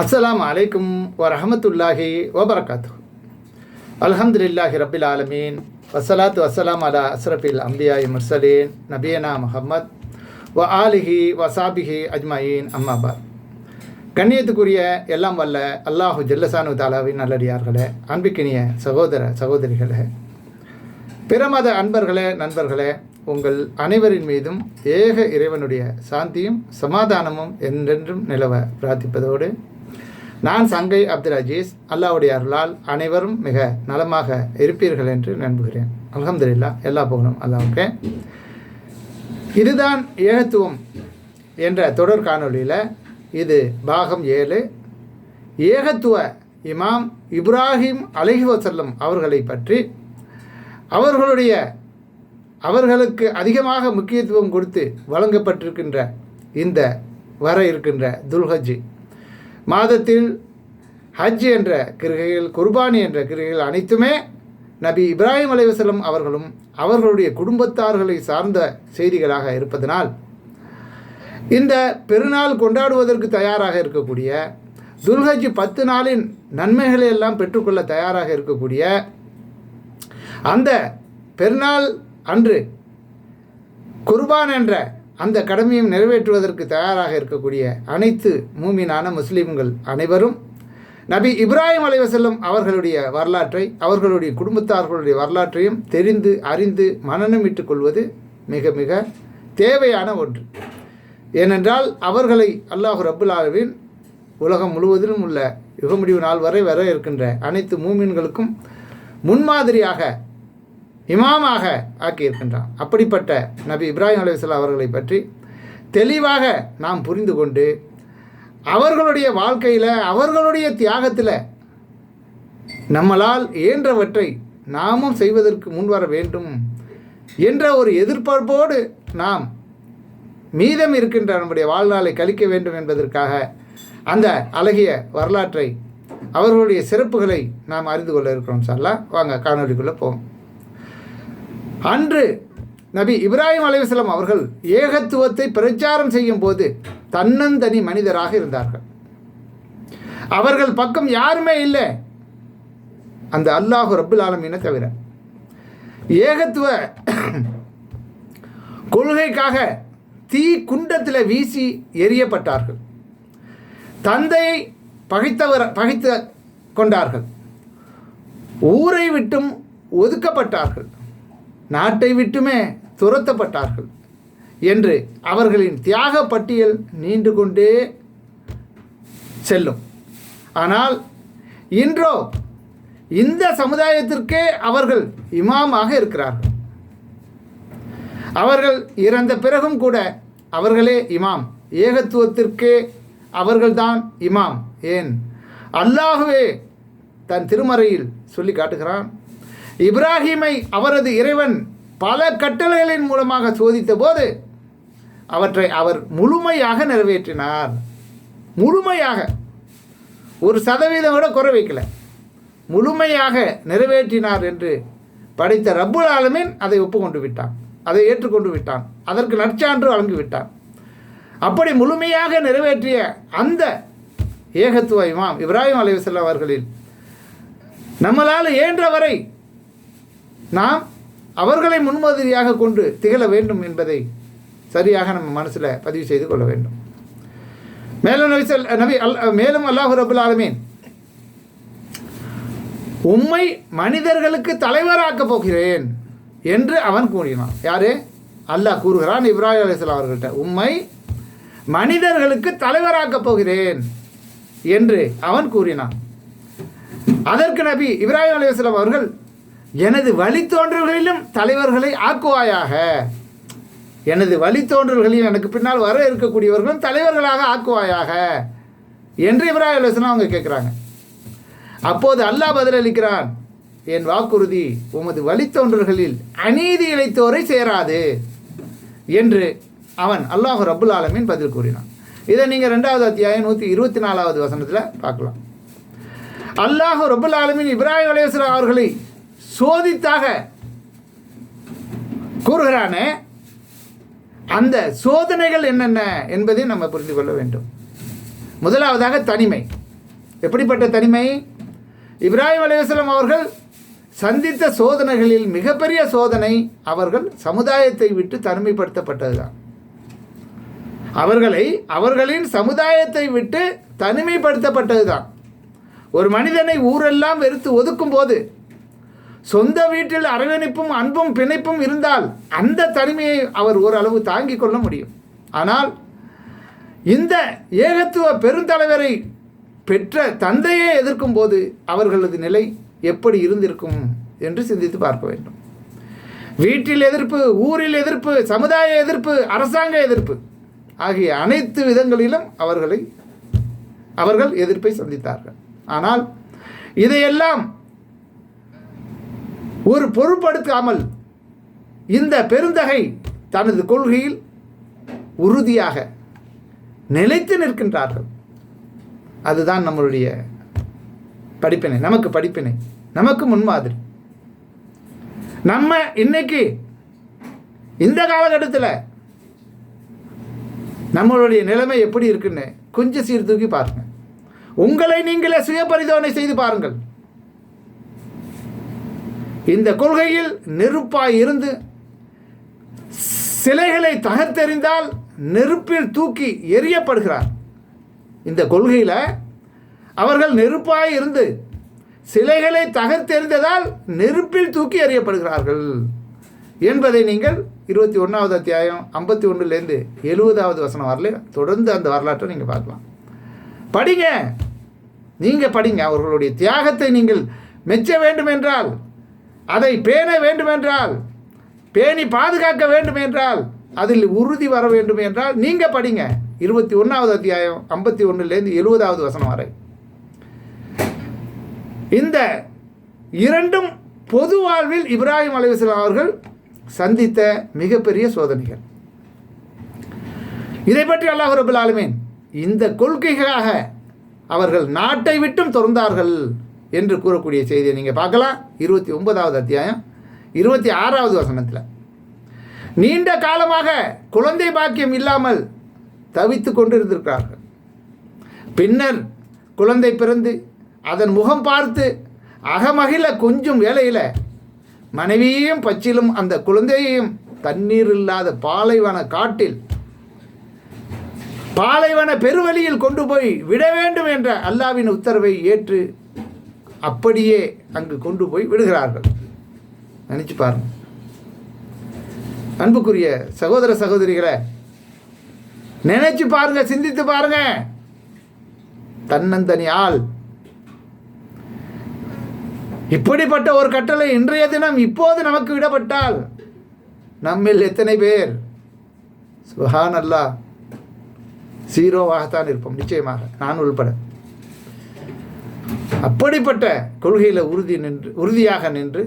அஸ்லாம் அலைக்கும் வரஹமத்துல்லாஹி வபரகாத்து அல்ஹம்துலில்லாஹி ரபில் ஆலமீன். வசலாத்து வசலாம் அலா அஸ்ரஃபில் அம்பியாய் முர்சலீன் நபியனா முஹம்மத். வ ஆலிஹி வசாபிஹி அஜ்மாயின். அம்மாபாத் கண்ணியத்துக்குரிய எல்லாம் வல்ல அல்லாஹு ஜல்லசானு தாலாவின் நல்லடியார்களே அன்பிக்கினிய சகோதர சகோதரிகளே. பிரமத அன்பர்களே நண்பர்களே உங்கள் அனைவரின் மீதும் ஏக இறைவனுடைய சாந்தியும் சமாதானமும் என்றென்றும் நிலவ பிரார்த்திப்பதோடு நான் சங்கை அப்துல் அஜீஸ் அல்லாவுடைய அருளால் அனைவரும் மிக நலமாக இருப்பீர்கள் என்று நம்புகிறேன். அல்ஹம்துலில்லா எல்லா புகழும் அல்லாவுக்கு. இதுதான் ஏகத்துவம் என்ற தொடர் காணொலியில் இது பாகம் ஏழு. ஏகத்துவ இமாம் இப்ராஹிம் அலைஹி வசல்லம் அவர்களை பற்றி அவர்களுடைய அவர்களுக்கு அதிகமாக முக்கியத்துவம் கொடுத்து வழங்கப்பட்டிருக்கின்ற இந்த வர இருக்கின்ற துல்ஹஜ் மாதத்தில் ஹஜ் என்ற கிருகைகள் குர்பானி என்ற கிருகைகள் அனைத்துமே நபி இப்ராஹிம் அலைவசலம் அவர்களும் அவர்களுடைய குடும்பத்தார்களை சார்ந்த செய்திகளாக இருப்பதனால் இந்த பெருநாள் கொண்டாடுவதற்கு தயாராக இருக்கக்கூடிய துல்ஹஜ் பத்து நாளின் நன்மைகளை எல்லாம் பெற்றுக்கொள்ள தயாராக இருக்கக்கூடிய அந்த பெருநாள் அன்று குர்பான் என்ற அந்த கடமையும் நிறைவேற்றுவதற்கு தயாராக இருக்கக்கூடிய அனைத்து மூமினான முஸ்லீம்கள் அனைவரும் நபி இப்ராஹிம் அலைவசல்லம் அவர்களுடைய வரலாற்றை அவர்களுடைய குடும்பத்தார்களுடைய வரலாற்றையும் தெரிந்து அறிந்து மனநமிட்டுக் கொள்வது மிக மிக தேவையான ஒன்று. ஏனென்றால் அவர்களை அல்லாஹு ரபுல்லாவின் உலகம் முழுவதிலும் உள்ள யுகமுடிவு நாள் வரை வர இருக்கின்ற அனைத்து மூமின்களுக்கும் முன்மாதிரியாக இமாமாக ஆக்கியிருக்கின்றான். அப்படிப்பட்ட நபி இப்ராஹிம் அலுவலா அவர்களை பற்றி தெளிவாக நாம் புரிந்து கொண்டு அவர்களுடைய வாழ்க்கையில் அவர்களுடைய தியாகத்தில் நம்மளால் இயன்றவற்றை நாமும் செய்வதற்கு முன்வர வேண்டும் என்ற ஒரு எதிர்பார்ப்போடு நாம் மீதம் இருக்கின்ற நம்முடைய வாழ்நாளை கழிக்க வேண்டும் என்பதற்காக அந்த அழகிய வரலாற்றை அவர்களுடைய சிறப்புகளை நாம் அறிந்து கொள்ள இருக்கிறோம் சார்லாம் வாங்க காணொலிக்குள்ளே போவோம். அன்று நபி இப்ராஹிம் அலைவாஸ்லாம் அவர்கள் ஏகத்துவத்தை பிரச்சாரம் செய்யும் போது தன்னந்தனி மனிதராக இருந்தார்கள். அவர்கள் பக்கம் யாருமே இல்லை. அந்த அல்லாஹு ரப்புல் ஆலமீனை தவிர ஏகத்துவ கொள்கைக்காக தீ குண்டத்தில் வீசி எரியப்பட்டார்கள் தந்தையை பகைத்தவர் பகைத்து கொண்டார்கள். ஊரை விட்டும் ஒதுக்கப்பட்டார்கள். நாட்டை விட்டுமே துரத்தப்பட்டார்கள் என்று அவர்களின் தியாக பட்டியல் நீண்டு கொண்டே செல்லும். ஆனால் இன்றோ இந்த சமுதாயத்திற்கே அவர்கள் இமாமாக இருக்கிறார்கள். அவர்கள் இறந்த பிறகும் கூட அவர்களே இமாம். ஏகத்துவத்திற்கே அவர்கள்தான் இமாம். ஏன்? அல்லாகவே தன் திருமறையில் சொல்லி காட்டுகிறான். இப்ராஹிமை அவரது இறைவன் பல கட்டளைகளின் மூலமாக சோதித்த போது அவற்றை அவர் முழுமையாக நிறைவேற்றினார். முழுமையாக. ஒரு சதவீதம் கூட குறை வைக்கல. முழுமையாக நிறைவேற்றினார் என்று படைத்த ரப்புல் ஆலமீன் அதை ஒப்புக்கொண்டு விட்டான். அதை ஏற்றுக்கொண்டு விட்டான். அதற்கு நற்சான்று வழங்கி விட்டான். அப்படி முழுமையாக நிறைவேற்றிய அந்த ஏகத்துவ இமாம் இப்ராஹிம் அலைவசல்ல அவர்களில் நம்மளால் இயன்றவரை நாம் அவர்களை முன்மாதிரியாக கொண்டு திகழ வேண்டும் என்பதை சரியாக நம்ம மனசில் பதிவு செய்து கொள்ள வேண்டும். மேலும் நபி சொல் நபி அல் மேலும் அல்லாஹு ரபுல் ஆலமீன் உம்மை மனிதர்களுக்கு தலைவராக்கப் போகிறேன் என்று அவன் கூறினான். யாரு? அல்லாஹ் கூறுகிறான் இப்ராஹிம் அலிஸ்லாம் அவர்கள்ட்ட. உம்மை மனிதர்களுக்கு தலைவராக்கப் போகிறேன் என்று அவன் கூறினான். அதற்கு நபி இப்ராஹிம் அலிஸ்லாம் அவர்கள் எனது வழித்தோன்றல்களிலும் தலைவர்களை ஆக்குவாயாக. எனது வழித்தோன்றல்களையும் எனக்கு பின்னால் வர இருக்கக்கூடியவர்களும் தலைவர்களாக ஆக்குவாயாக. என்று இப்ராஹிம் அலுவலாம் அவங்க கேட்குறாங்க அப்போது அல்லாஹ் பதிலளிக்கிறான் என் வாக்குறுதி உமது வழித்தோன்றல்களில் அநீதி இழைத்தோரை சேராது. என்று அவன் அல்லாஹு ரபுல் ஆலமின் பதில் கூறினான். இதை நீங்கள் ரெண்டாவது அத்தியாயம் நூற்றி இருபத்தி நாலாவது வசனத்தில் பார்க்கலாம். அல்லாஹு ரபுல் ஆலமின் இப்ராஹிம் அலேஸ்வரம் அவர்களை சோதித்தாக கூறுகிறானே அந்த சோதனைகள் என்னென்ன என்பதை நம்ம புரிந்து கொள்ள வேண்டும். முதலாவதாக தனிமை. எப்படிப்பட்ட தனிமை? இப்ராஹிம் அலைவாஸ்லாம் அவர்கள் சந்தித்த சோதனைகளில் மிகப்பெரிய சோதனை அவர்கள் சமுதாயத்தை விட்டு தனிமைப்படுத்தப்பட்டதுதான். அவர்களை அவர்களின் சமுதாயத்தை விட்டு தனிமைப்படுத்தப்பட்டதுதான். ஒரு மனிதனை ஊரெல்லாம் வெறுத்து ஒதுக்கும் போது சொந்த வீட்டில் அரவணைப்பும் அன்பும் பிணைப்பும் இருந்தால் அந்த தனிமையை அவர் ஓரளவு தாங்கிக் கொள்ள முடியும். ஆனால் இந்த ஏகத்துவ பெருந்தலைவரை பெற்ற தந்தையே எதிர்க்கும் போது அவர்களது நிலை எப்படி இருந்திருக்கும் என்று சிந்தித்து பார்க்க வேண்டும். வீட்டில் எதிர்ப்பு ஊரில் எதிர்ப்பு சமுதாய எதிர்ப்பு அரசாங்க எதிர்ப்பு ஆகிய அனைத்து விதங்களிலும் அவர்களை அவர்கள் எதிர்ப்பை சந்தித்தார்கள். ஆனால் இதையெல்லாம் ஒரு பொருட்படுத்தாமல் இந்த பெருந்தகை தனது கொள்கையில் உறுதியாக நிலைத்து நிற்கின்றார்கள். அதுதான் நம்மளுடைய படிப்பினை நமக்கு படிப்பினை நமக்கு முன்மாதிரி. நம்ம இன்னைக்கு இந்த காலகட்டத்தில் நம்மளுடைய நிலைமை எப்படி இருக்குன்னு கொஞ்சம் சீர்தூக்கி பாருங்கள் உங்களை நீங்களே சுய பரிதோனை செய்து பாருங்கள். இந்த கொள்கையில் நெருப்பாய் இருந்து சிலைகளை தகர்த்தெறிந்தால் நெருப்பில் தூக்கி எரியப்படுகிறார் இந்த கொள்கையில் அவர்கள் நெருப்பாய் இருந்து சிலைகளை தகர்த்தெறிந்ததால் நெருப்பில் தூக்கி எறியப்படுகிறார்கள் என்பதை நீங்கள் இருபத்தி ஒன்றாவது அத்தியாயம் ஐம்பத்தி ஒன்றுலேருந்து எழுபதாவது வசனம் வரல தொடர்ந்து அந்த வரலாற்றை நீங்கள் பார்க்கலாம். படிங்க. நீங்கள் படிங்க. அவர்களுடைய தியாகத்தை நீங்கள் மெச்ச வேண்டும் என்றால் அதை பேண வேண்டுமென்றால் பேணி பாதுகாக்க வேண்டும் என்றால் அதில் உறுதி வர வேண்டும் என்றால் நீங்கள் படிங்க. இருபத்தி ஒன்றாவது அத்தியாயம் ஐம்பத்தி ஒன்றுலேருந்து எழுபதாவது வசனம் வரை. இந்த இரண்டும் பொது வாழ்வில் இப்ராஹிம் அலைவாஸ்லாம் அவர்கள் சந்தித்த மிகப்பெரிய சோதனைகள். இதை பற்றி அல்லாஹ் ரபுல் ஆலமீன் இந்த கொள்கைகளாக அவர்கள் நாட்டை விட்டும் திறந்தார்கள். என்று கூறக்கூடிய செய்தியை நீங்கள் பார்க்கலாம். இருபத்தி ஒன்பதாவது அத்தியாயம் இருபத்தி ஆறாவது வசனத்தில். நீண்ட காலமாக குழந்தை பாக்கியம் இல்லாமல் தவித்து கொண்டிருந்திருக்கிறார்கள். பின்னர் குழந்தை பிறந்து அதன் முகம் பார்த்து அகமகிழ கொஞ்சம் வேலையில் மனைவியையும் பச்சிலும் அந்த குழந்தையையும் தண்ணீர் இல்லாத பாலைவன காட்டில் பாலைவன பெருவழியில் கொண்டு போய் விட வேண்டும் என்ற அல்லாவின் உத்தரவை ஏற்று அப்படியே அங்கு கொண்டு போய் விடுகிறார்கள். நினச்சி பாருங்க. அன்புக்குரிய சகோதர சகோதரிகளை நினைச்சு பாருங்க சிந்தித்து பாருங்க. தன்னந்தனி ஆள் இப்படிப்பட்ட ஒரு கட்டளை இன்றைய தினம் இப்போது நமக்கு விடப்பட்டால் நம்மில் எத்தனை பேர்? சுஹான் அல்லா சீரோவாகத்தான் இருப்போம் நிச்சயமாக. நான் உள்பட. அப்படிப்பட்ட கொள்கையில் உறுதி நின்று உறுதியாக நின்று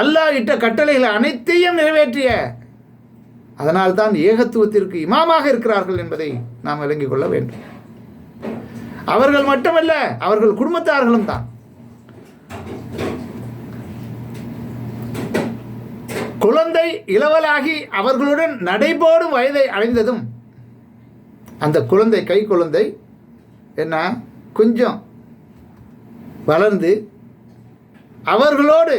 அல்லாஹ் இட்ட கட்டளைகளை அனைத்தையும் நிறைவேற்றிய அதனால்தான் ஏகத்துவத்திற்கு இமாமாக இருக்கிறார்கள் என்பதை நாம் விளங்கிக் கொள்ள வேண்டும். அவர்கள் மட்டுமல்ல அவர்கள் குடும்பத்தார்களும் தான். குழந்தை இளவலாகி அவர்களுடன் நடைபோடும் வயதை அடைந்ததும் அந்த குழந்தை கை குழந்தை என்ன? கொஞ்சம் வளர்ந்து அவர்களோடு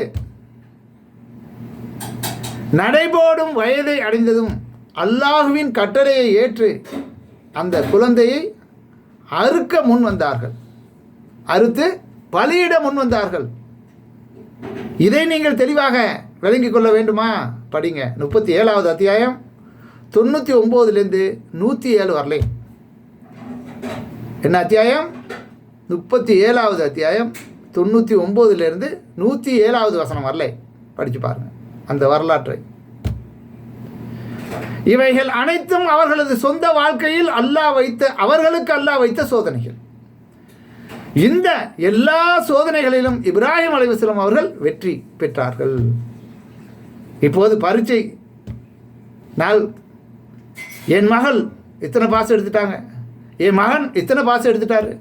நடைபோடும் வயதை அடைந்ததும் அல்லாஹுவின் கட்டளையை ஏற்று அந்த குழந்தையை அறுக்க முன் வந்தார்கள். அறுத்து பலியிட முன் வந்தார்கள். இதை நீங்கள் தெளிவாக விளங்கிக் கொள்ள வேண்டுமா? படிங்க. முப்பத்தி ஏழாவது அத்தியாயம் தொண்ணூற்றி ஒம்போதுலேருந்து நூற்றி ஏழு வரலை. என்ன அத்தியாயம்? முப்பத்தி ஏழாவது அத்தியாயம் தொண்ணூற்றி ஒம்போதுலேருந்து நூற்றி ஏழாவது வசனம் வரலை. படித்து பாருங்கள் அந்த வரலாற்றை. இவைகள் அனைத்தும் அவர்களது சொந்த வாழ்க்கையில் அல்லாஹ் வைத்த அவர்களுக்கு அல்லாஹ் வைத்த சோதனைகள். இந்த எல்லா சோதனைகளிலும் இப்ராஹிம் அலைவாஸ்லாம் அவர்கள் வெற்றி பெற்றார்கள். இப்போது பரீட்சை நாள். என் மகள் இத்தனை பாஸ் எடுத்துட்டாங்க. என் மகன் இத்தனை பாஸ் எடுத்துட்டாரு.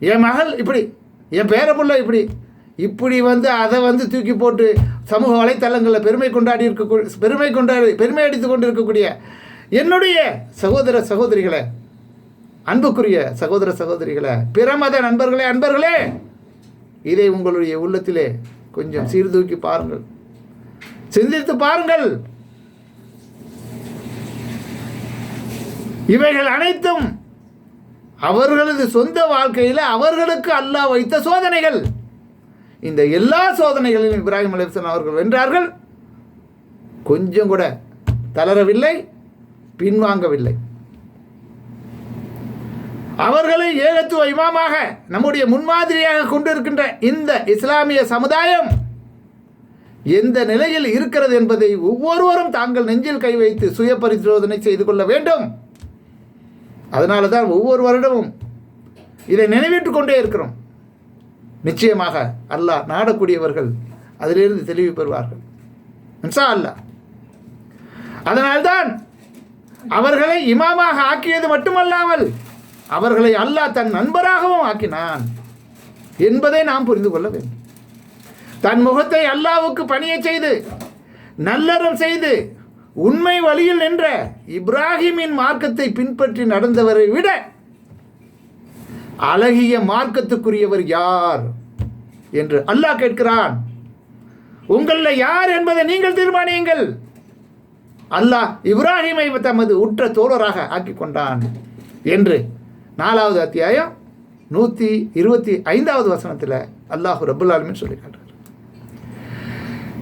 என் மகள் இப்படி என் பேரப்புள்ள புள்ள இப்படி இப்படி வந்து அதை வந்து தூக்கி போட்டு சமூக வலைத்தளங்களில் பெருமை கொண்டாடி இருக்க பெருமை கொண்டாடி பெருமை அடித்து கொண்டு இருக்கக்கூடிய என்னுடைய சகோதர சகோதரிகளை அன்புக்குரிய சகோதர சகோதரிகளை பிரமத நண்பர்களே அன்பர்களே இதை உங்களுடைய உள்ளத்திலே கொஞ்சம் சீர்தூக்கி பாருங்கள். சிந்தித்து பாருங்கள். இவைகள் அனைத்தும் அவர்களது சொந்த வாழ்க்கையில் அவர்களுக்கு அல்லாஹ் வைத்த சோதனைகள். இந்த எல்லா சோதனைகளிலும் இப்ராஹிம் அலிஸ்லாம் அவர்கள் வென்றார்கள். கொஞ்சம் கூட தளரவில்லை பின்வாங்கவில்லை. அவர்களை ஏகத்துவ இமாமாக நம்முடைய முன்மாதிரியாக கொண்டிருக்கின்ற இந்த இஸ்லாமிய சமுதாயம் எந்த நிலையில் இருக்கிறது என்பதை ஒவ்வொருவரும் தாங்கள் நெஞ்சில் கை வைத்து சுய பரிசோதனை செய்து கொள்ள வேண்டும். அதனால தான் ஒவ்வொரு வருடமும் இதை நினைவிட்டுக் கொண்டே இருக்கிறோம். நிச்சயமாக அல்லாஹ் நாடக்கூடியவர்கள் அதிலிருந்து தெளிவு பெறுவார்கள். இன்ஷா அல்லாஹ் அதனால்தான் அவர்களை இமாமாக ஆக்கியது மட்டுமல்லாமல் அவர்களை அல்லாஹ் தன் நண்பராகவும் ஆக்கினான் என்பதை நாம் புரிந்து கொள்ள வேண்டும். தன் முகத்தை அல்லாவுக்கு பணியை செய்து நல்லறம் செய்து உண்மை வழியில் நின்ற இப்ராஹிமின் மார்க்கத்தை பின்பற்றி நடந்தவரை விட அழகிய மார்க்கத்துக்குரியவர் யார் என்று அல்லாஹ் கேட்கிறான். உங்களில் யார் என்பதை நீங்கள் தீர்மானியுங்கள். அல்லாஹ் இப்ராஹிமை தமது உற்ற தோழராக ஆக்கி கொண்டான் என்று நாலாவது அத்தியாயம் நூற்றி இருபத்தி ஐந்தாவது வசனத்தில் அல்லாஹு ரபுல்லாலுமே சொல்லி காட்டுறார்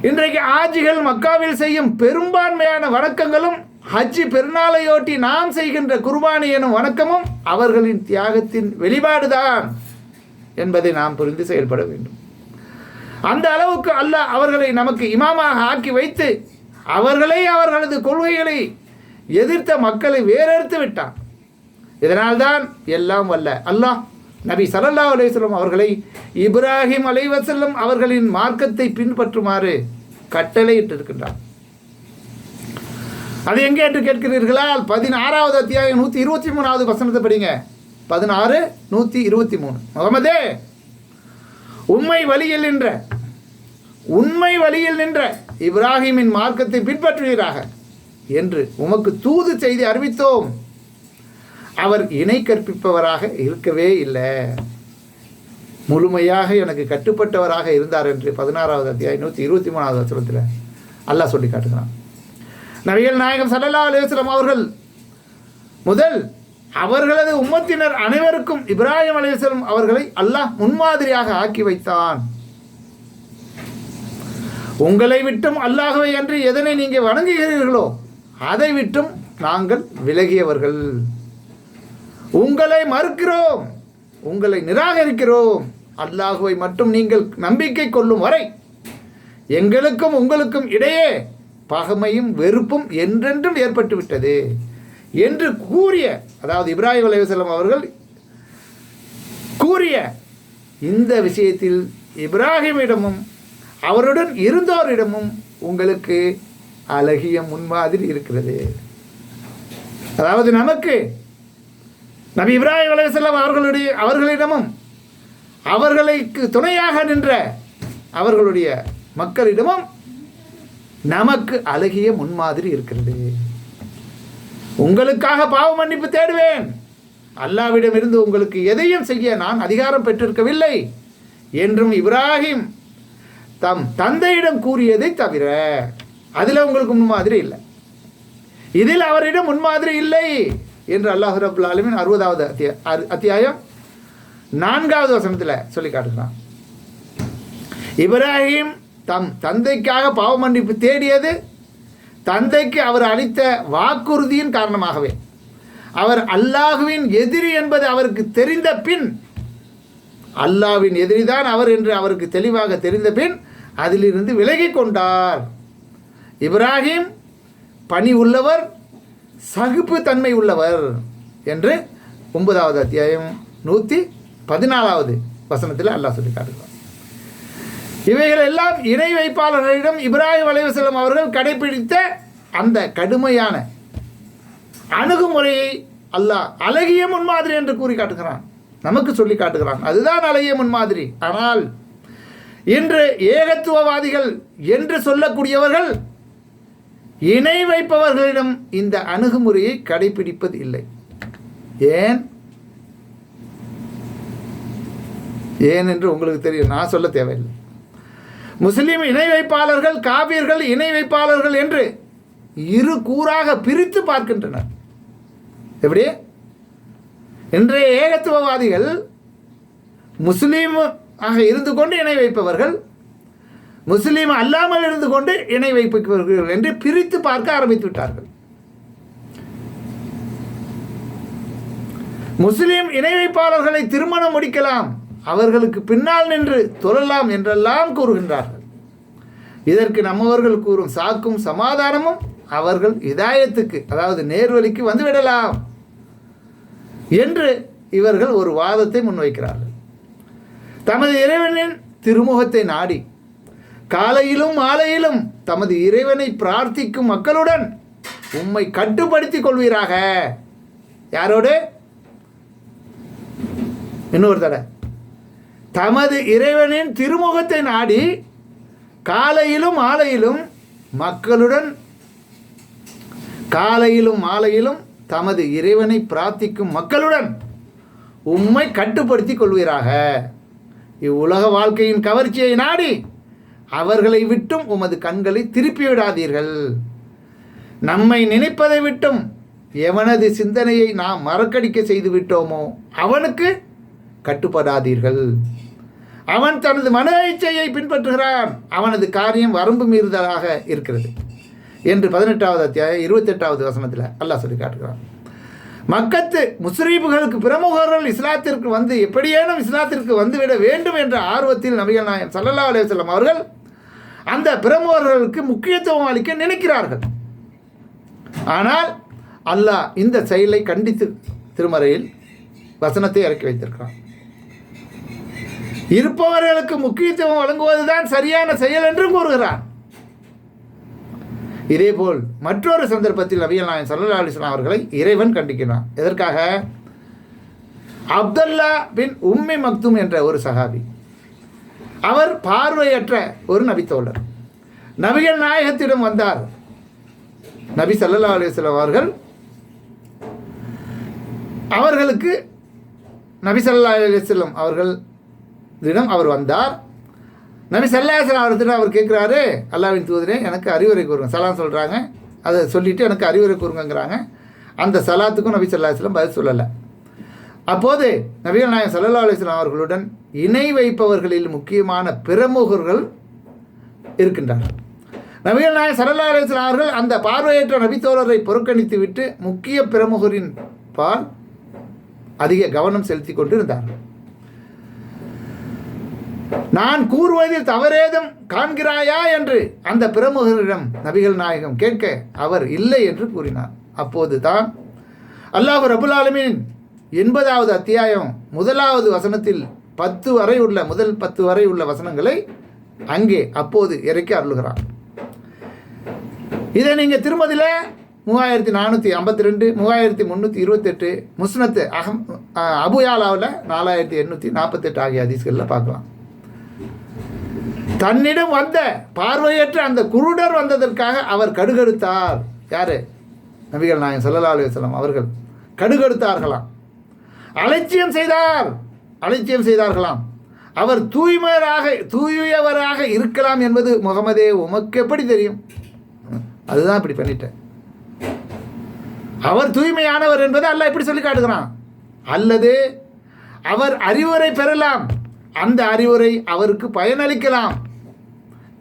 இன்றைக்கு ஆஜிகள் மக்காவில் செய்யும் பெரும்பான்மையான வணக்கங்களும் ஹஜ்ஜி பெருநாளையொட்டி நாம் செய்கின்ற குர்பானி எனும் வணக்கமும் அவர்களின் தியாகத்தின் வெளிப்பாடுதான் என்பதை நாம் புரிந்து செயல்பட வேண்டும். அந்த அளவுக்கு அல்லாஹ் அவர்களை நமக்கு இமாமாக ஆக்கி வைத்து அவர்களை அவர்களது கொள்கைகளை எதிர்த்த மக்களை வேறறுத்து விட்டான். இதனால்தான் எல்லாம் வல்ல. அல்லாஹ் நபி சல்லல்லா அலையம் அவர்களை இப்ராஹிம் அலைவசல்லம் அவர்களின் மார்க்கத்தை பின்பற்றுமாறு கட்டளையிட்டிருக்கின்றார். அது எங்கே என்று கேட்கிறீர்களா? பதினாறாவது அத்தியாயம் நூற்றி இருபத்தி மூணாவது வசனத்தை படிங்க. பதினாறு நூற்றி இருபத்தி மூணு. முகமதே உண்மை வழியில் நின்ற உண்மை வழியில் நின்ற இப்ராஹிமின் மார்க்கத்தை பின்பற்றுவீராக என்று உமக்கு தூது செய்தி அறிவித்தோம். அவர் இணை கற்பிப்பவராக இருக்கவே இல்லை. முழுமையாக எனக்கு கட்டுப்பட்டவராக இருந்தார் என்று பதினாறாவது அத்தியாயம் நூற்றி இருபத்தி மூணாவது வசனத்தில் அல்லாஹ் சொல்லி காட்டுகிறான். நபிகள் நாயகம் சல்லல்லா அலுவலம் அவர்கள் முதல் அவர்களது உம்மத்தினர் அனைவருக்கும் இப்ராஹிம் அலுவலம் அவர்களை அல்லாஹ் முன்மாதிரியாக ஆக்கி வைத்தான். உங்களை விட்டும் அல்லாகவே அன்று எதனை நீங்கள் வணங்குகிறீர்களோ அதை விட்டும் நாங்கள் விலகியவர்கள். உங்களை மறுக்கிறோம். உங்களை நிராகரிக்கிறோம். அல்லாஹுவை மட்டும் நீங்கள் நம்பிக்கை கொள்ளும் வரை எங்களுக்கும் உங்களுக்கும் இடையே பகமையும் வெறுப்பும் என்றென்றும் ஏற்பட்டுவிட்டது என்று கூறிய அதாவது இப்ராஹிம் அலைவசலம் அவர்கள் கூறிய இந்த விஷயத்தில் இப்ராஹிமிடமும் அவருடன் இருந்தோரிடமும் உங்களுக்கு அழகிய முன்மாதிரி இருக்கிறது. அதாவது நமக்கு நபி இப்ராஹிம் அலையம் அவர்களுடைய அவர்களிடமும் அவர்களுக்கு துணையாக நின்ற அவர்களுடைய மக்களிடமும் நமக்கு அழகிய முன்மாதிரி இருக்கிறது. உங்களுக்காக பாவ மன்னிப்பு தேடுவேன். அல்லாவிடமிருந்து உங்களுக்கு எதையும் செய்ய நான் அதிகாரம் பெற்றிருக்கவில்லை என்றும் இப்ராஹிம் தம் தந்தையிடம் கூறியதை தவிர அதில் உங்களுக்கு முன்மாதிரி இல்லை. இதில் அவரிடம் முன்மாதிரி இல்லை. என்று அல்லாஹு ரபுல் ஆலமின் அறுபதாவது அத்தியா அத்தியாயம் நான்காவது வசனத்தில் சொல்லி காட்டுகிறான். இப்ராஹிம் தம் தந்தைக்காக பாவ மன்னிப்பு தேடியது தந்தைக்கு அவர் அளித்த வாக்குறுதியின் காரணமாகவே. அவர் அல்லாஹுவின் எதிரி என்பது அவருக்கு தெரிந்த பின் அல்லாவின் எதிரிதான் அவர் என்று அவருக்கு தெளிவாக தெரிந்த பின் அதிலிருந்து விலகி கொண்டார். இப்ராஹிம் பணி உள்ளவர் சகுப்பு தன்மை உள்ளவர் என்று ஒன்பதாவது அத்தியாயம் நூற்றி பதினாலாவது வசனத்தில் அல்லாஹ் சொல்லி காட்டுகிறார். இவைகள் எல்லாம் இணை வைப்பாளர்களிடம் இப்ராஹிம் அலைவசல்லம் அவர்கள் கடைபிடித்த அந்த கடுமையான அணுகுமுறையை அல்லாஹ் அழகிய முன்மாதிரி என்று கூறி காட்டுகிறான். நமக்கு சொல்லி காட்டுகிறான். அதுதான் அழகிய முன்மாதிரி. ஆனால் இன்று ஏகத்துவவாதிகள் என்று சொல்லக்கூடியவர்கள் இணை வைப்பவர்களிடம் இந்த அணுகுமுறையை கடைபிடிப்பது இல்லை. ஏன்? ஏன் என்று உங்களுக்கு தெரியும். நான் சொல்ல தேவையில்லை. முஸ்லீம் இணை வைப்பாளர்கள் காவியர்கள் இணை வைப்பாளர்கள் என்று இரு கூறாக பிரித்து பார்க்கின்றனர். எப்படி? இன்றைய ஏகத்துவவாதிகள் முஸ்லீம் ஆக இருந்து கொண்டு இணை வைப்பவர்கள் முஸ்லீம் அல்லாமல் இருந்து கொண்டு இணை வைப்பவர்கள் என்று பிரித்து பார்க்க ஆரம்பித்து விட்டார்கள். முஸ்லீம் இணை வைப்பாளர்களை திருமணம் முடிக்கலாம். அவர்களுக்கு பின்னால் நின்று தொழலாம் என்றெல்லாம் கூறுகின்றார்கள். இதற்கு நம்மவர்கள் கூறும் சாக்கும் சமாதானமும் அவர்கள் இதாயத்துக்கு அதாவது நேர்வழிக்கு வந்துவிடலாம் என்று இவர்கள் ஒரு வாதத்தை முன்வைக்கிறார்கள். தமது இறைவனின் திருமுகத்தை நாடி காலையிலும் மாலையிலும் தமது இறைவனை பிரார்த்திக்கும் மக்களுடன் உம்மை கட்டுப்படுத்திக் கொள்வீராக. யாரோடு? இன்னொரு தடவை தமது இறைவனின் திருமுகத்தை நாடி காலையிலும் மாலையிலும் மக்களுடன் காலையிலும் மாலையிலும் தமது இறைவனை பிரார்த்திக்கும் மக்களுடன் உம்மை கட்டுப்படுத்திக் கொள்வீராக. இவ்வுலக வாழ்க்கையின் கவர்ச்சியை நாடி அவர்களை விட்டும் உமது கண்களை திருப்பி விடாதீர்கள் நம்மை நினைப்பதை விட்டும் எவனது சிந்தனையை நாம் மறக்கடிக்க செய்து விட்டோமோ அவனுக்கு கட்டுப்படாதீர்கள். அவன் தனது மன இச்சையை பின்பற்றுகிறான். அவனது காரியம் வரம்பு மீறுதலாக இருக்கிறது என்று பதினெட்டாவது அத்தியாயம் இருபத்தெட்டாவது வசனத்தில் அல்லாஹ் சொல்லி காட்டுகிறான். மக்கத்து முஸ்ரீபுகளுக்கு பிரமுகர்கள் இஸ்லாத்திற்கு வந்து எப்படியேனும் இஸ்லாத்திற்கு வந்துவிட வேண்டும் என்ற ஆர்வத்தில் நபிகள் நாயம் சல்லல்லா அலுவலம் அவர்கள் அந்த பிரமுகர்களுக்கு முக்கியத்துவம் அளிக்க நினைக்கிறார்கள். ஆனால் அல்லாஹ் இந்த செயலை கண்டித்து திருமறையில் வசனத்தை இறக்கி வைத்திருக்கிறான். இருப்பவர்களுக்கு முக்கியத்துவம் வழங்குவதுதான் சரியான செயல் என்று கூறுகிறான். இதேபோல் மற்றொரு சந்தர்ப்பத்தில் நபிகள் நாயன் சல்லா அலிஸ்லாம் அவர்களை இறைவன் கண்டிக்கிறான். எதற்காக? அப்துல்லா பின் உம்மி மக்தும் என்ற ஒரு சஹாபி அவர் பார்வையற்ற ஒரு நபித்தோழர். நபிகள் நாயகத்திடம் வந்தார். நபி சல்லா அலிஸ்லாம் அவர்கள். அவர்களுக்கு நபி சல்லா அலிஸ்லம் அவர்கள் தினம் அவர் வந்தார். நபி சல்லாஹன் அவர்கிட்ட அவர் கேட்குறாரு அல்லாவின் தூதரே எனக்கு அறிவுரை கூறுங்க. சலாம் சொல்கிறாங்க அதை சொல்லிவிட்டு எனக்கு அறிவுரை கூறுங்கங்கிறாங்க. அந்த சலாத்துக்கும் நபி சல்லாஹ்லாம் பதில் சொல்லலை. அப்போது நபிகள் நாயகம் சல்லா அலிஸ்லாம் அவர்களுடன் இணை வைப்பவர்களில் முக்கியமான பிரமுகர்கள் இருக்கின்றார்கள். நபிகள் நாயகம் சல்லா அலிஸ்லாம் அவர்கள் அந்த பார்வையற்ற நபித்தோழரை புறக்கணித்து விட்டு முக்கிய பிரமுகரின் பால் அதிக கவனம் செலுத்தி கொண்டிருந்தார்கள். நான் கூறுவதில் தவறேதும் காண்கிறாயா என்று அந்த பிரமுகரிடம் நபிகள் நாயகம் கேட்க அவர் இல்லை என்று கூறினார். அப்போது தான் அல்லாஹ் ரபுல் ஆலமீன் எண்பதாவது அத்தியாயம் முதலாவது வசனத்தில் பத்து வரை உள்ள முதல் பத்து வரை உள்ள வசனங்களை அங்கே அப்போது இறக்கி அருள்கிறார். இதை நீங்கள் திருமதியில் மூவாயிரத்தி நானூற்றி ஐம்பத்தி ரெண்டு மூவாயிரத்தி முந்நூற்றி இருபத்தெட்டு முஸ்னத்து அகம் அபுயாலாவில் நாலாயிரத்தி எண்ணூற்றி நாற்பத்தெட்டு ஆகிய அதிஸ்களில் பார்க்கலாம். தன்னிடம் வந்த பார்வையற்ற அந்த குருடர் வந்ததற்காக அவர் கடுகெடுத்தார். யார்? நபிகள் நாயன் சல்லா அலுவலம் அவர்கள். கடுகெடுத்தார்களாம். அலட்சியம் செய்தார் அலட்சியம் செய்தார்களாம். அவர் தூய்மையராக தூயவராக இருக்கலாம் என்பது முகமதே உமக்கு எப்படி தெரியும்? அதுதான் இப்படி பண்ணிட்டேன். அவர் தூய்மையானவர் என்பதை அல்ல இப்படி சொல்லி காட்டுகிறான். அல்லது அவர் அறிவுரை பெறலாம். அந்த அறிவுரை அவருக்கு பயனளிக்கலாம்.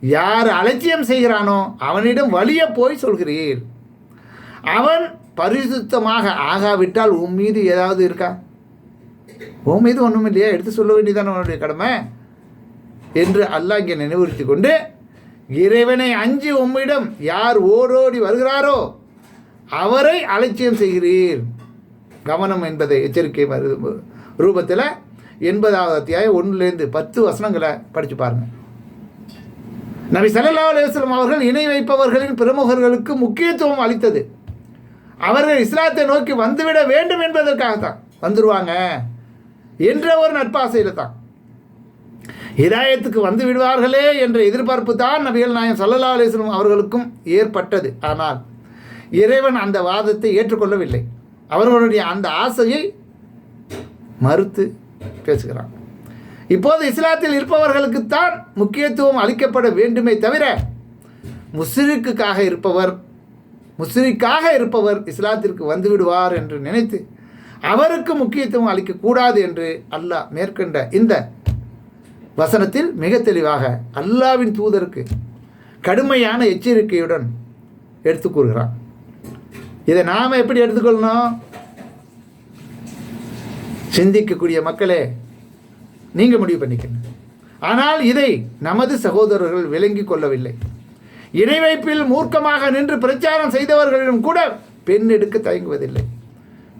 யார் அலட்சியம் செய்கிறானோ அவனிடம் வழிய போய் சொல்கிறீர். அவன் பரிசுத்தமாக ஆகாவிட்டால் உன் மீது ஏதாவது இருக்கா? உன் மீது ஒன்றும் இல்லையா எடுத்து சொல்ல வேண்டியதான உன்னுடைய கடமை? என்று அல்லாஹ் இங்கே நினைவுறுத்தி கொண்டு இறைவனை அஞ்சு உம்மிடம் யார் ஓடோடி வருகிறாரோ அவரை அலட்சியம் செய்கிறீர். கவனம் என்பதை எச்சரிக்கை ரூபத்தில் எண்பதாவது அத்தியாயம் ஒன்றுலேருந்து பத்து வசனங்களை படித்து பாருங்கள் நபி சல்லா அலுவலம் அவர்கள் இணை வைப்பவர்களின் பிரமுகர்களுக்கு முக்கியத்துவம் அளித்தது. அவர்கள் இஸ்லாத்தை நோக்கி வந்துவிட வேண்டும் என்பதற்காகத்தான். வந்துடுவாங்க என்ற ஒரு நட்பாசையில் தான். இதாயத்துக்கு வந்து விடுவார்களே என்ற எதிர்பார்ப்பு தான் நபிகள் நாயம் சல்லல்லா அலிஸ்லம் அவர்களுக்கும் ஏற்பட்டது. ஆனால் இறைவன் அந்த வாதத்தை ஏற்றுக்கொள்ளவில்லை. அவர்களுடைய அந்த ஆசையை மறுத்து பேசுகிறான். இப்போது இஸ்லாத்தில் இருப்பவர்களுக்குத்தான் முக்கியத்துவம் அளிக்கப்பட வேண்டுமே தவிர முஸ்ரிக்குக்காக இருப்பவர் முஸ்ரிக்காக இருப்பவர் இஸ்லாத்திற்கு வந்துவிடுவார் என்று நினைத்து அவருக்கு முக்கியத்துவம் அளிக்கக்கூடாது என்று அல்லாஹ் மேற்கண்ட இந்த வசனத்தில் மிக தெளிவாக அல்லாவின் தூதருக்கு கடுமையான எச்சரிக்கையுடன் எடுத்து கூறுகிறான். இதை நாம் எப்படி எடுத்துக்கொள்ளணும்? சிந்திக்கக்கூடிய மக்களே நீங்கள் முடிவு பண்ணிக்கணும். ஆனால் இதை நமது சகோதரர்கள் விளங்கி கொள்ளவில்லை. இணைவைப்பில் மூர்க்கமாக நின்று பிரச்சாரம் செய்தவர்களிடம் கூட பெண் எடுக்க தயங்குவதில்லை.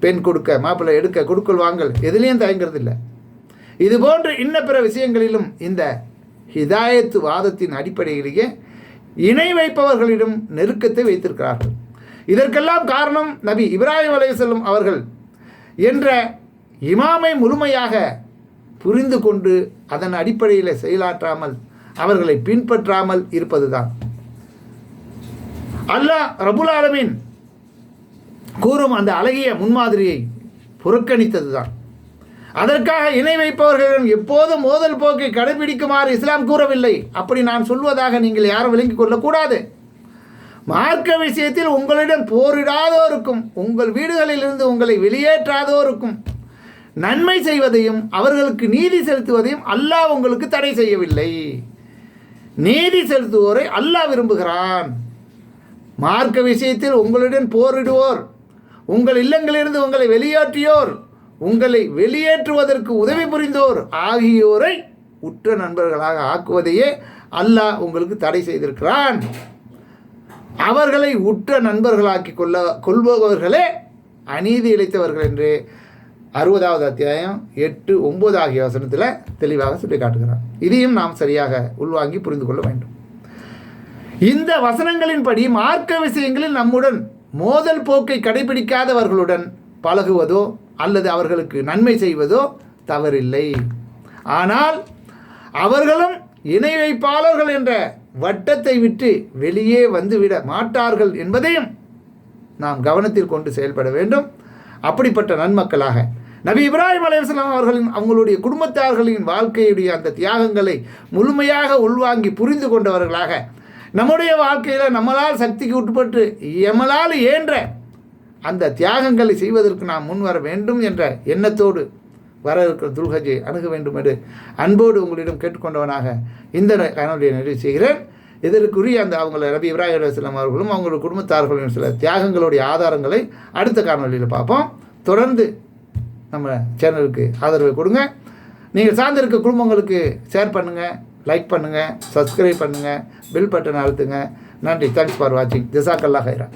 பெண் கொடுக்க மாப்பிள்ளை எடுக்க கொடுக்கல் வாங்கல் எதுலேயும் தயங்குறதில்லை. இது போன்ற இன்ன பிற விஷயங்களிலும் இந்த ஹிதாயத்து வாதத்தின் அடிப்படையிலேயே இணை வைப்பவர்களிடம் நெருக்கத்தை வைத்திருக்கிறார்கள். இதற்கெல்லாம் காரணம் நபி இப்ராஹிம் அலைஹிஸ்ஸலாம் அவர்கள் என்ற இமாமை முழுமையாக புரிந்து கொண்டு அதன் அடிப்படையில் செயலாற்றாமல் அவர்களை பின்பற்றாமல் இருப்பதுதான். அல்லாஹ் ரபுல் ஆலமின் கூறும் அந்த அழகிய முன்மாதிரியை புறக்கணித்ததுதான். அதற்காக இணை வைப்பவர்களிடம் எப்போதும் மோதல் போக்கை கடைபிடிக்குமாறு இஸ்லாம் கூறவில்லை. அப்படி நான் சொல்வதாக நீங்கள் யாரும் விளங்கிக் கொள்ளக்கூடாது. மார்க்க விஷயத்தில் உங்களிடம் போரிடாதோருக்கும் உங்கள் வீடுகளிலிருந்து உங்களை வெளியேற்றாதோருக்கும் நன்மை செய்வதையும் அவர்களுக்கு நீதி செலுத்துவதையும் அல்லாஹ் உங்களுக்கு தடை செய்யவில்லை. நீதி செலுத்துவோரை அல்லாஹ் விரும்புகிறான். மார்க்க விஷயத்தில் உங்களுடன் போரிடுவோர் உங்கள் இல்லங்களிலிருந்து உங்களை வெளியேற்றியோர் உங்களை வெளியேற்றுவதற்கு உதவி புரிந்தோர் ஆகியோரை உற்ற நண்பர்களாக ஆக்குவதையே அல்லாஹ் உங்களுக்கு தடை செய்திருக்கிறான். அவர்களை உற்ற நண்பர்களாக்கி கொள்ள கொள்பவர்களே அநீதி இழைத்தவர்கள் என்று அறுபதாவது அத்தியாயம் எட்டு ஒம்பது ஆகிய வசனத்தில் தெளிவாக சொல்லி காட்டுகிறார். இதையும் நாம் சரியாக உள்வாங்கி புரிந்து கொள்ள வேண்டும். இந்த வசனங்களின்படி மார்க்க விஷயங்களில் நம்முடன் மோதல் போக்கை கடைபிடிக்காதவர்களுடன் பழகுவதோ அல்லது அவர்களுக்கு நன்மை செய்வதோ தவறில்லை. ஆனால் அவர்களும் இணை வைப்பாளர்கள் என்ற வட்டத்தை விட்டு வெளியே வந்துவிட மாட்டார்கள் என்பதையும் நாம் கவனத்தில் கொண்டு செயல்பட வேண்டும். அப்படிப்பட்ட நன்மக்களாக நபி இப்ராஹிம் அலையாம் அவர்களின் அவங்களுடைய குடும்பத்தார்களின் வாழ்க்கையுடைய அந்த தியாகங்களை முழுமையாக உள்வாங்கி புரிந்து கொண்டவர்களாக நம்முடைய வாழ்க்கையில் நம்மளால் சக்திக்கு உட்பட்டு எம்மளால் இயன்ற அந்த தியாகங்களை செய்வதற்கு நாம் முன்வர வேண்டும் என்ற எண்ணத்தோடு வர இருக்கிற துல்ஹஜை அணுக வேண்டும் என்று அன்போடு உங்களிடம் கேட்டுக்கொண்டவனாக இந்த காணொலியை நிறைவு செய்கிறேன். இதற்குரிய அந்த அவங்கள ரபி இப்ராஹிம் அலுவலாம் அவர்களும் அவங்களோட குடும்பத்தார்களும் சில தியாகங்களுடைய ஆதாரங்களை அடுத்த காணொலியில் பார்ப்போம். தொடர்ந்து நம்ம சேனலுக்கு ஆதரவை கொடுங்க. நீங்கள் சார்ந்திருக்க குடும்பங்களுக்கு ஷேர் பண்ணுங்கள் லைக் பண்ணுங்கள் சப்ஸ்கிரைப் பண்ணுங்கள் பில் பட்டன் அழுத்துங்க. நன்றி தேங்க்ஸ் ஃபார் வாட்சிங் ஜிசாக்கல்லா ஹைரா.